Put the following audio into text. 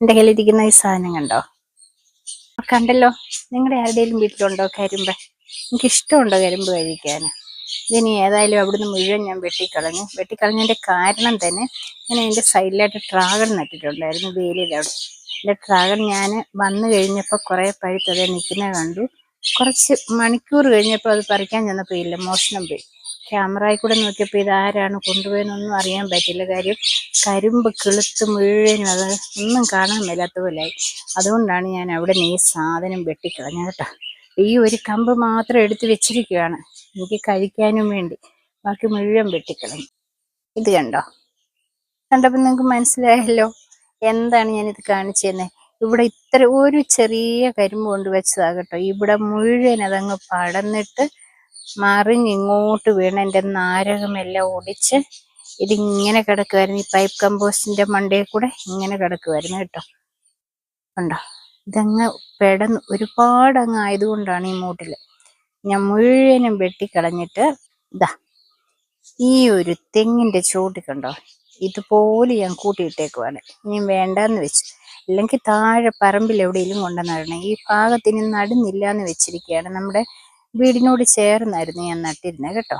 എന്റെ കയ്യിലിരിക്കുന്ന ഈ സാധനം കണ്ടോ? കണ്ടല്ലോ. നിങ്ങളുടെ ആരുടെയും വീട്ടിലുണ്ടോ കരിമ്പ്? എനിക്ക് ഇഷ്ടമുണ്ടോ കരിമ്പ് കഴിക്കാൻ? ഇതിനി ഏതായാലും അവിടുന്ന് മുഴുവൻ ഞാൻ വെട്ടിക്കളഞ്ഞു. വെട്ടിക്കളഞ്ഞതിന്റെ കാരണം തന്നെ ഞാൻ അതിന്റെ സൈഡിലായിട്ട് ട്രാവൽ നട്ടിട്ടുണ്ടായിരുന്നു വേലിയിൽ അവിടെ. എന്റെ ട്രാഗൺ ഞാൻ വന്നു കഴിഞ്ഞപ്പോൾ കുറേ പഴുത്തത് നിൽക്കുന്നത് കണ്ടു. കുറച്ച് മണിക്കൂർ കഴിഞ്ഞപ്പോൾ അത് പറിക്കാൻ ചെന്നപ്പോൾ ഇല്ല മോഷണം പോയി. ക്യാമറയിൽ കൂടെ നോക്കിയപ്പോൾ ഇതാരാണ് കൊണ്ടുപോയെന്നൊന്നും അറിയാൻ പറ്റില്ല. കാര്യം കരിമ്പ് കിളുത്ത് മുഴുവനും അത് ഒന്നും കാണാൻ മേലാത്ത പോലെയായി. അതുകൊണ്ടാണ് ഞാൻ അവിടെ നിന്ന് ഈ സാധനം വെട്ടിക്കളഞ്ഞത് കേട്ടോ. ഈ ഒരു കമ്പ് മാത്രം എടുത്ത് വെച്ചിരിക്കുകയാണ് എനിക്ക് കഴിക്കാനും വേണ്ടി. ബാക്കി മുഴുവൻ വെട്ടിക്കളഞ്ഞു. ഇത് കണ്ടോ? കണ്ടപ്പോൾ നിങ്ങൾക്ക് മനസ്സിലായല്ലോ എന്താണ് ഞാനിത് കാണിച്ചു തന്നെ ഇവിടെ ഇത്ര ഒരു ചെറിയ കരിമ്പ് കൊണ്ട് വെച്ചതാകട്ടോ ഇവിടെ മുഴുവൻ അതങ്ങ് പടന്നിട്ട് മറിഞ്ഞിങ്ങോട്ട് വീണ് എന്റെ നാരകമെല്ലാം ഒടിച്ച് ഇതിങ്ങനെ കിടക്കുമായിരുന്നു ഈ പൈപ്പ് കമ്പോസ്റ്റിന്റെ മണ്ടയിൽ കൂടെ ഇങ്ങനെ കിടക്കുമായിരുന്നു കേട്ടോ. കണ്ടോ? ഇതങ്ങ് പെടന്ന് ഒരുപാട് അങ്ങ് ആയതുകൊണ്ടാണ് ഈ മൂട്ടിൽ ഞാൻ മുഴുവനും വെട്ടിക്കളഞ്ഞിട്ട് ഇതാ ഈ ഒരു തെങ്ങിന്റെ ചോട്ടി കണ്ടോ? ഇതുപോലെ ഞാൻ കൂട്ടിയിട്ടേക്കുവാണ്. ഇനി വേണ്ടാന്ന് വെച്ചു അല്ലെങ്കിൽ താഴെ പറമ്പിൽ എവിടെയെങ്കിലും കൊണ്ടുവന്നിടണം ഈ ഭാഗത്തിന് നടുന്നില്ല എന്ന് വെച്ചിരിക്കുകയാണ് നമ്മുടെ വീടിനോട് ചേർന്നായിരുന്നു ഞാൻ നട്ടിരുന്നത് കേട്ടോ.